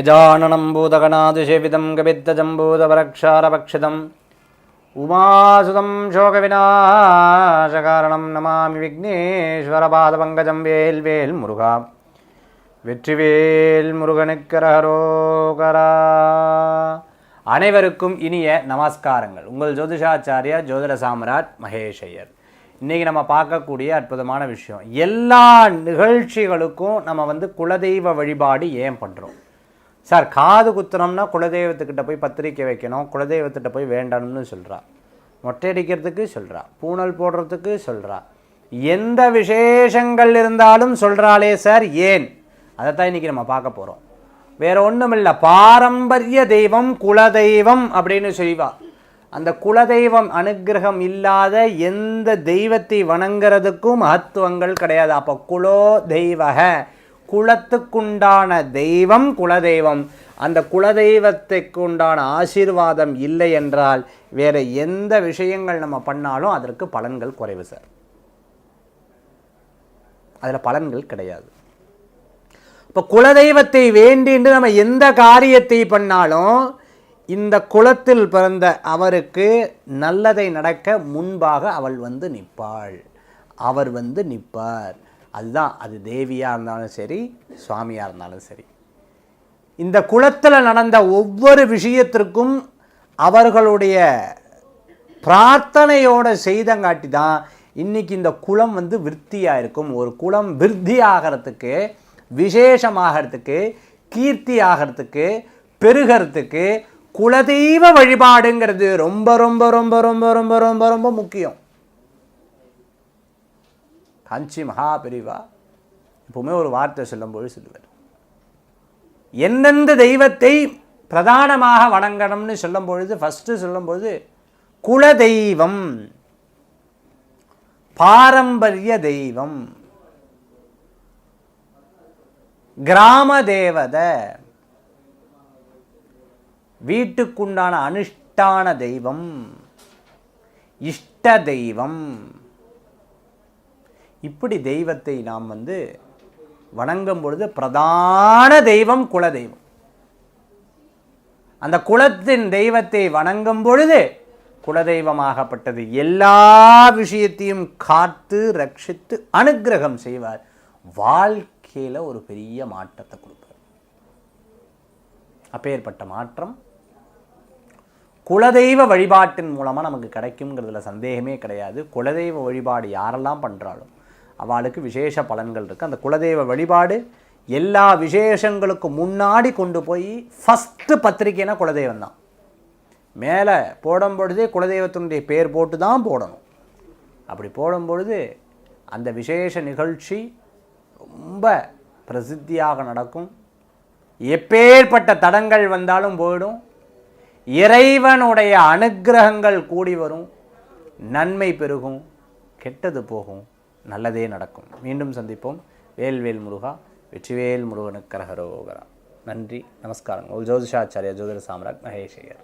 गजाननं भूतगणादिसेवितं कवित्तजम्बूतवरक्षारभक्षितम् उमासुतं शोकविनाशकारणं नमामि विघ्नेश्वरपादपङ्कजं வேல் வேல் முருகா வெற்றிவேல் முருகனுக்கரகரோகரா அனைவருக்கும் இனிய நமஸ்காரங்கள் உங்கள் ஜோதிஷாச்சாரியா ஜோதிட சாம்ராட் மகேஷ் ஐயர் இன்றைக்கி நம்ம பார்க்கக்கூடிய அற்புதமான விஷயம் எல்லா நிகழ்ச்சிகளுக்கும் நம்ம வந்து குலதெய்வ வழிபாடு ஏன் பண்ணுறோம் சார் காது குத்துனோம்னா குலதெய்வத்துக்கிட்ட போய் பத்திரிக்கை வைக்கணும் குலதெய்வத்திட்ட போய் வேண்டணும்னு சொல்கிறா மொட்டை அடிக்கிறதுக்கு சொல்கிறா பூணல் போடுறதுக்கு சொல்கிறா எந்த விசேஷங்கள் இருந்தாலும் சொல்கிறாளே சார் ஏன்? அதைத்தான் இன்றைக்கி நம்ம பார்க்க போகிறோம் வேறு ஒன்றும் இல்லை பாரம்பரிய தெய்வம் குலதெய்வம் அப்படின்னு சொல்வா அந்த குலதெய்வம் அனுக்கிரகம் இல்லாத எந்த தெய்வத்தை வணங்குறதுக்கும் மகத்துவங்கள் கிடையாது. அப்போ குலோ தெய்வக குலத்துக்குண்டான தெய்வம் குலதெய்வம். அந்த குலதெய்வத்துக்குண்டான ஆசீர்வாதம் இல்லை என்றால் வேறு எந்த விஷயங்கள் நம்ம பண்ணாலும் அதற்கு பலன்கள் குறைவு சார். அதில் பலன்கள் கிடையாது. இப்போ குலதெய்வத்தை வேண்டின்று நம்ம எந்த காரியத்தை பண்ணாலும் இந்த குலத்தில் பிறந்த அவருக்கு நல்லதை நடக்க முன்பாக அவள் வந்து நிற்பாள். அவர் வந்து நிற்பார். அதுதான் அது தேவியாக இருந்தாலும் சரி சுவாமியாக இருந்தாலும் சரி. இந்த குலத்தில் நடந்த ஒவ்வொரு விஷயத்திற்கும் அவர்களுடைய பிரார்த்தனையோடு செய்தங்காட்டி தான் இன்னைக்கு இந்த குலம் வந்து விருத்தியாக இருக்கும். ஒரு குலம் விருத்தி ஆகிறதுக்கு விசேஷமாகறதுக்கு கீர்த்தி ஆகிறதுக்கு பெருகிறதுக்கு குலதெய்வ வழிபாடுங்கிறது ரொம்ப ரொம்ப ரொம்ப ரொம்ப ரொம்ப ரொம்ப ரொம்ப முக்கியம். காஞ்சி மகாபெரிவா. எப்பவுமே ஒரு வார்த்தை சொல்லும்போது சொல்லுவார் எந்தெந்த தெய்வத்தை பிரதானமாக வணங்கணும்னு சொல்லும் பொழுது ஃபஸ்ட்டு சொல்லும்போது குலதெய்வம் பாரம்பரிய தெய்வம் கிராம தேவதை வீட்டுக்குண்டான அனுஷ்டான தெய்வம் இஷ்ட தெய்வம் இப்படி தெய்வத்தை நாம் வந்து வணங்கும் பொழுது பிரதான தெய்வம் குலதெய்வம். அந்த குலத்தின் தெய்வத்தை வணங்கும் பொழுது குலதெய்வமாகப்பட்டது எல்லா விஷயத்தையும் காத்து ரட்சித்து அனுக்கிரகம் செய்வார். வாழ்க்கையில் ஒரு பெரிய மாற்றத்தை கொடுப்பார். அப்பேற்பட்ட மாற்றம் குலதெய்வ வழிபாட்டின் மூலமாக நமக்கு கிடைக்குங்கிறதுல சந்தேகமே கிடையாது. குலதெய்வ வழிபாடு யாரெல்லாம் பண்ணுறாலும் அவளுக்கு விசேஷ பலன்கள் இருக்குது அந்த குலதெய்வ வழிபாடு எல்லா விசேஷங்களுக்கு முன்னாடி கொண்டு போய் ஃபஸ்ட்டு பத்திரிக்கைனா குலதெய்வம் தான் மேலே போடும் பொழுதே குலதெய்வத்தினுடைய பேர் போட்டு தான் போடணும். அப்படி போடும் பொழுது அந்த விசேஷ நிகழ்ச்சி ரொம்ப பிரசித்தியாக நடக்கும். எப்பேற்பட்ட தடங்கள் வந்தாலும் போயிடும். இறைவனுடைய அனுக்கிரகங்கள் கூடி வரும். நன்மை பெருகும். கெட்டது போகும். நல்லதே நடக்கும். மீண்டும் சந்திப்போம். வேல்வேல் முருகா வெற்றிவேல் முருகனுக்கு கரகரோகரா நன்றி நமஸ்காரம் ஜோதிஷாச்சாரியா ஜோதிட சாம்ராட் மகேஷ் ஐயர்.